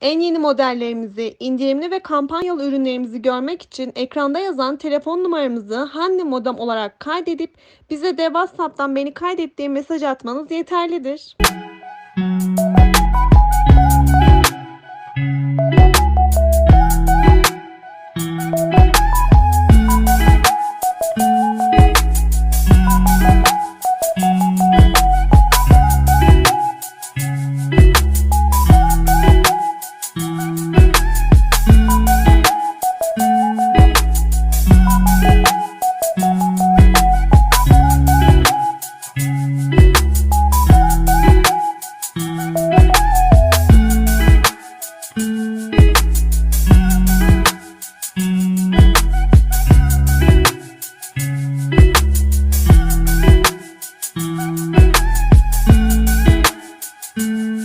En yeni modellerimizi, indirimli ve kampanyalı ürünlerimizi görmek için ekranda yazan telefon numaramızı Hanne Modem olarak kaydedip bize de WhatsApp'tan beni kaydet diye mesaj atmanız yeterlidir. Mm-hmm.